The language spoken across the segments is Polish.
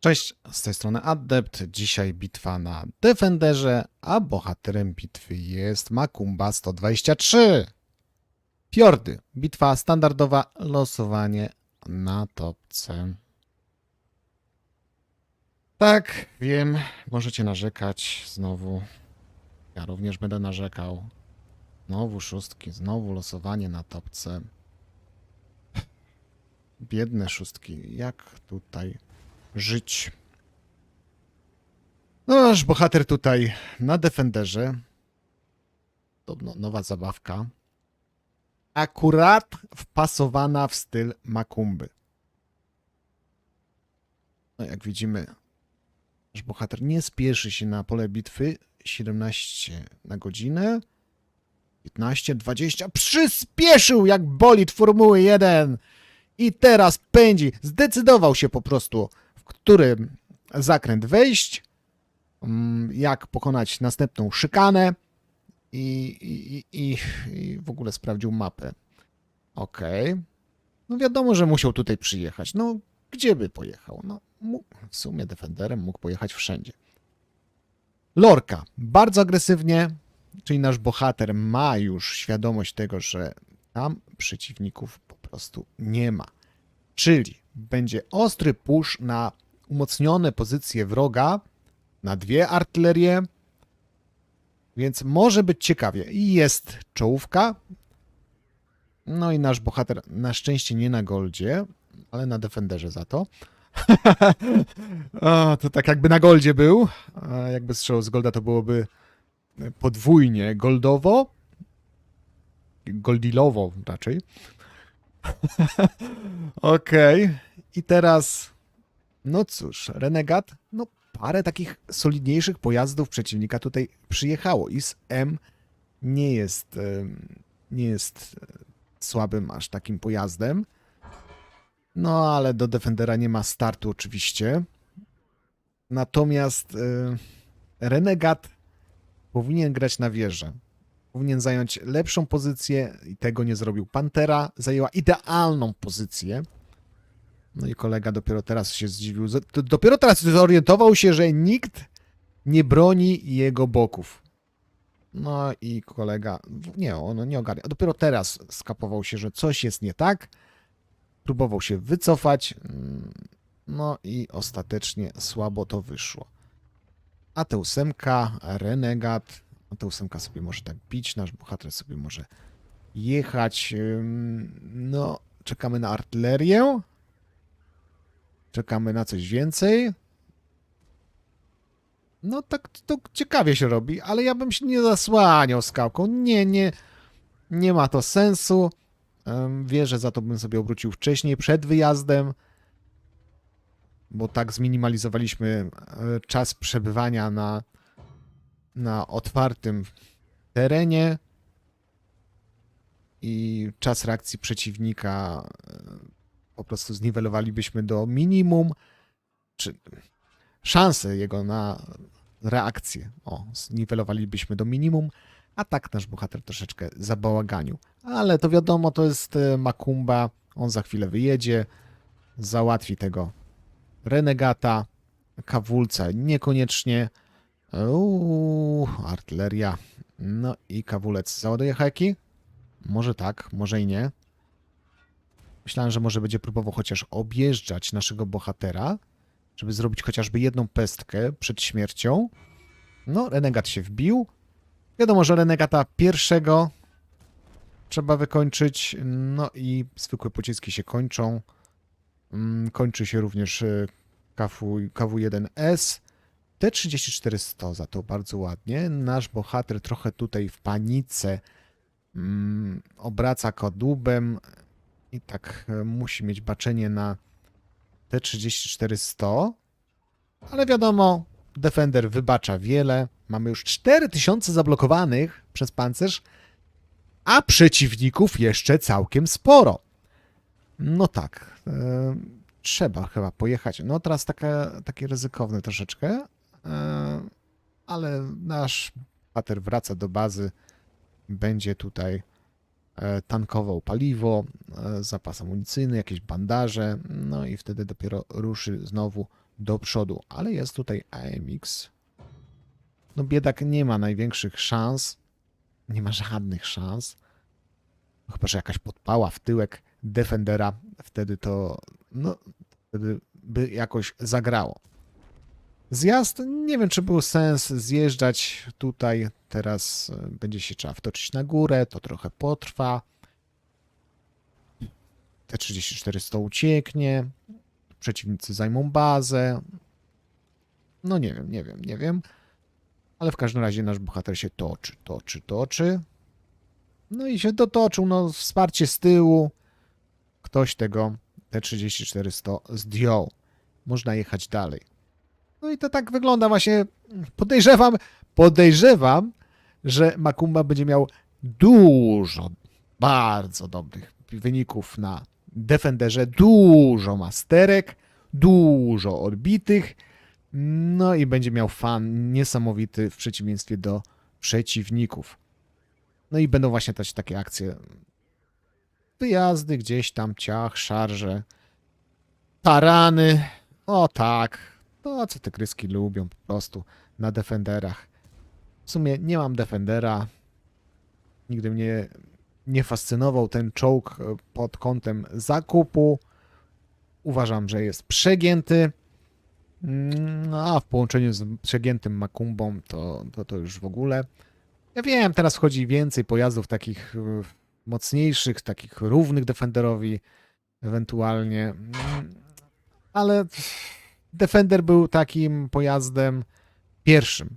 Cześć, z tej strony Adept. Dzisiaj bitwa na Defenderze, a bohaterem bitwy jest Makumba 123. Fiordy. Bitwa standardowa, losowanie na topce. Tak, wiem, możecie narzekać znowu. Ja również będę narzekał. Znowu szóstki, znowu losowanie na topce. Biedne szóstki, jak tutaj żyć. No, nasz bohater tutaj na Defenderze. To no, nowa zabawka. Akurat wpasowana w styl Makumby. No, jak widzimy, nasz bohater nie spieszy się na pole bitwy. 17 na godzinę. 15, 20. Przyspieszył jak bolid Formuły 1. I teraz pędzi. Zdecydował się po prostu, który zakręt wejść, mm, jak pokonać następną szykanę i, i, i, i w ogóle sprawdził mapę. Okej. No wiadomo, że musiał tutaj przyjechać. No, gdzie by pojechał? No, w sumie Defenderem mógł pojechać wszędzie. Lorka. Bardzo agresywnie, czyli nasz bohater ma już świadomość tego, że tam przeciwników po prostu nie ma. Czyli będzie ostry push na umocnione pozycje wroga, na dwie artylerie, więc może być ciekawie. I jest czołówka. No i nasz bohater na szczęście nie na goldzie, ale na defenderze za to. o, to tak jakby na goldzie był. A jakby strzał z golda to byłoby podwójnie goldowo. Goldilowo raczej. Okej. I teraz, no cóż, Renegat, no parę takich solidniejszych pojazdów przeciwnika tutaj przyjechało. IS M nie jest, nie jest e, słabym aż takim pojazdem. No ale do Defendera nie ma startu oczywiście. Natomiast e, Renegat powinien grać na wieżę. Powinien zająć lepszą pozycję i tego nie zrobił. Pantera zajęła idealną pozycję. No i kolega dopiero teraz się zdziwił. Dopiero teraz zorientował się, że nikt nie broni jego boków. No i kolega, nie, on nie ogarnia. Dopiero teraz skapował się, że coś jest nie tak. Próbował się wycofać. mm, No i ostatecznie słabo to wyszło. A te ósemka, renegat. A ta ósemka sobie może tak bić, nasz bohater sobie może jechać. No, czekamy na artylerię. Czekamy na coś więcej. No tak to ciekawie się robi, ale ja bym się nie zasłaniał skałką. Nie, nie, nie ma to sensu. Wierzę, za to bym sobie obrócił wcześniej, przed wyjazdem, bo tak zminimalizowaliśmy e, czas przebywania na, na otwartym terenie i czas reakcji przeciwnika e, po prostu zniwelowalibyśmy do minimum, czy szanse jego na reakcję, o, zniwelowalibyśmy do minimum, a tak nasz bohater troszeczkę zabałaganił. Ale to wiadomo, to jest e, Makumba, on za chwilę wyjedzie, załatwi tego renegata, kawulca niekoniecznie, Uuu, artyleria, no i kawulec załaduje heki? Może tak, może i nie. Myślałem, że może będzie próbował chociaż objeżdżać naszego bohatera, żeby zrobić chociażby jedną pestkę przed śmiercią. No, renegat się wbił. Wiadomo, że renegata pierwszego trzeba wykończyć. No i zwykłe pociski się kończą. Mm, Kończy się również KW, KW1S. T-34-100 za to bardzo ładnie. Nasz bohater trochę tutaj w panice mm, obraca kadłubem i tak e, musi mieć baczenie na T-34-100. Ale wiadomo, Defender wybacza wiele. Mamy już 4000 zablokowanych przez pancerz, a przeciwników jeszcze całkiem sporo. No tak, e, trzeba chyba pojechać. No teraz taka, takie ryzykowne troszeczkę, e, ale nasz pater wraca do bazy, będzie tutaj tankował paliwo, e, zapas amunicyjny, jakieś bandaże, no i wtedy dopiero ruszy znowu do przodu. Ale jest tutaj AMX. No biedak nie ma największych szans. Nie ma żadnych szans. Chyba, że jakaś podpała w tyłek Defendera. Wtedy to, no, wtedy by jakoś zagrało. Zjazd, nie wiem, czy był sens zjeżdżać tutaj. Teraz e, będzie się trzeba wtoczyć na górę, to trochę potrwa. T-34 ucieknie. Przeciwnicy zajmą bazę. No nie wiem, nie wiem, nie wiem. Ale w każdym razie nasz bohater się toczy, toczy, toczy. No i się dotoczył, no wsparcie z tyłu. Ktoś tego T-34 zdjął. Można jechać dalej. No i to tak wygląda właśnie. Podejrzewam, podejrzewam, że Makumba będzie miał dużo, bardzo dobrych wyników na Defenderze, dużo masterek, dużo odbitych, no i będzie miał fan niesamowity w przeciwieństwie do przeciwników. No i będą właśnie też takie akcje, wyjazdy gdzieś tam, ciach, szarże, tarany, o tak, to co te kryski lubią po prostu na Defenderach. W sumie nie mam Defendera, nigdy mnie nie fascynował ten czołg e, pod kątem zakupu. Uważam, że jest przegięty. Mm, A w połączeniu z przegiętym Makumbą to, to, to już w ogóle. Ja wiem, teraz wchodzi więcej pojazdów takich e, mocniejszych, takich równych Defenderowi ewentualnie. Mm, Ale Defender był takim pojazdem pierwszym.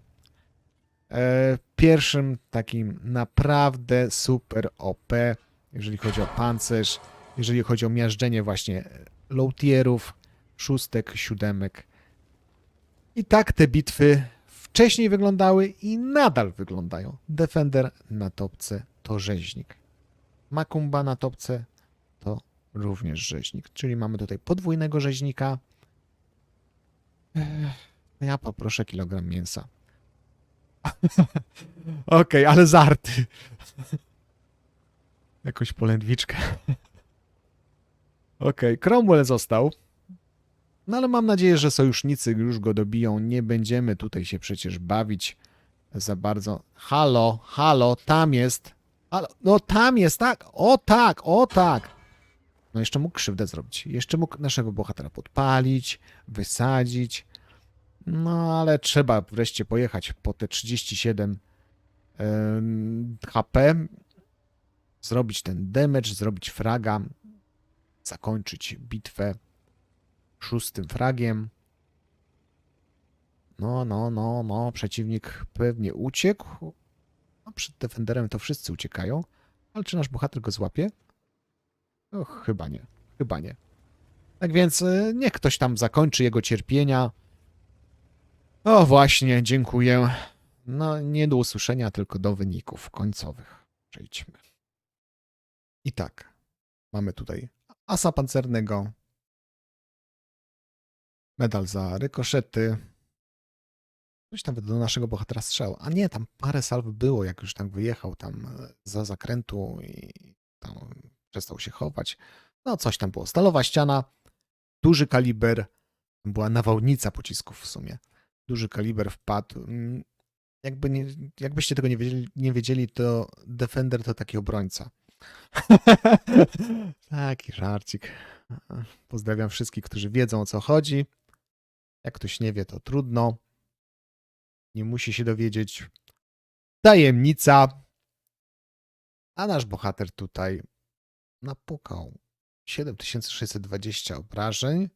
E, Pierwszym takim naprawdę super OP, jeżeli chodzi o pancerz, jeżeli chodzi o miażdżenie właśnie low-tierów, szóstek, siódemek. I tak te bitwy wcześniej wyglądały i nadal wyglądają. Defender na topce to rzeźnik. Makumba na topce to również rzeźnik. Czyli mamy tutaj podwójnego rzeźnika. Ech, Ja poproszę kilogram mięsa. Okej, ale żarty. Jakąś polędwiczkę. Okej, Cromwell został. No ale mam nadzieję, że sojusznicy już go dobiją. Nie będziemy tutaj się przecież bawić za bardzo. Halo, halo, tam jest. Halo, no tam jest, tak. O tak, o tak. No jeszcze mógł krzywdę zrobić. Jeszcze mógł naszego bohatera podpalić, wysadzić. No ale trzeba wreszcie pojechać po te 37 em, HP, zrobić ten damage, zrobić fraga, zakończyć bitwę szóstym fragiem. No, no, no, no, przeciwnik pewnie uciekł. No, przed Defenderem to wszyscy uciekają, ale czy nasz bohater go złapie? O, chyba nie, chyba nie. Tak więc e, niech ktoś tam zakończy jego cierpienia. O właśnie, dziękuję. No, nie do usłyszenia, tylko do wyników końcowych. Przejdźmy. I tak, mamy tutaj asa pancernego, medal za rykoszety, coś tam do naszego bohatera strzał. A nie, tam parę salw było, jak już tam wyjechał tam e, za zakrętu i tam przestał się chować. No, coś tam było. Stalowa ściana, duży kaliber, była nawałnica pocisków w sumie duży kaliber wpadł. Mm, Jakby nie, jakbyście tego nie wiedzieli, nie wiedzieli, to Defender to taki obrońca. taki żarcik. Pozdrawiam wszystkich, którzy wiedzą o co chodzi. Jak ktoś nie wie, to trudno. Nie musi się dowiedzieć. Tajemnica. A nasz bohater tutaj napukał 7620 obrażeń.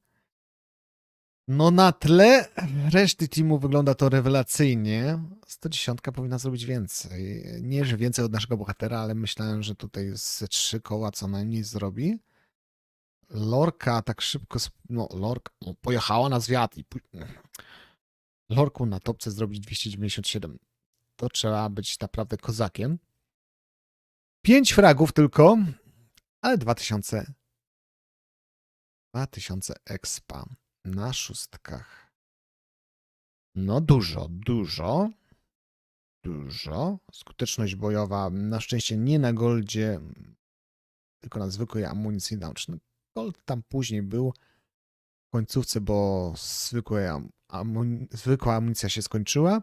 No na tle reszty teamu wygląda to rewelacyjnie. 110 powinna zrobić więcej. Nie, że więcej od naszego bohatera, ale myślałem, że tutaj ze trzy koła co najmniej zrobi. Lorka tak szybko, no Lorka no, pojechała na zwiat i Lorku na topce zrobić 297. To trzeba być naprawdę kozakiem. 5 fragów tylko, ale 2000 2000 expa na szóstkach. No dużo, dużo. Dużo. Skuteczność bojowa, na szczęście nie na goldzie, tylko na zwykłej amunicji naucznej. Gold tam później był, końcówce, bo zwykłe am- amun- zwykła amunicja się skończyła.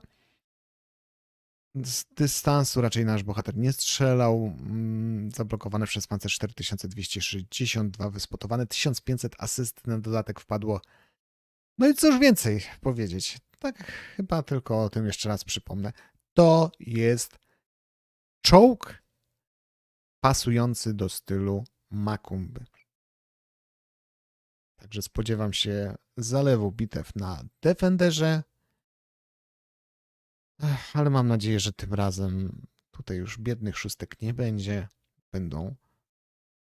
Z dystansu raczej nasz bohater nie strzelał. Mm, Zablokowane przez pancerz 4262 wyspotowane, 1500 asyst na dodatek wpadło. No i cóż więcej powiedzieć. Tak chyba tylko o tym jeszcze raz przypomnę. To jest czołg pasujący do stylu Makumby. Także spodziewam się zalewu bitew na Defenderze. Ech, Ale mam nadzieję, że tym razem tutaj już biednych szóstek nie będzie. Będą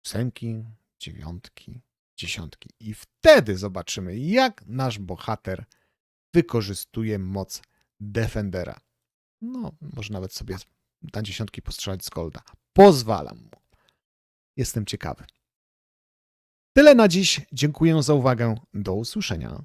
ósemki, dziewiątki, dziesiątki. I wtedy zobaczymy, jak nasz bohater wykorzystuje moc Defendera. No, może nawet sobie na dziesiątki postrzelać z Golda. Pozwalam mu. Jestem ciekawy. Tyle na dziś. Dziękuję za uwagę. Do usłyszenia.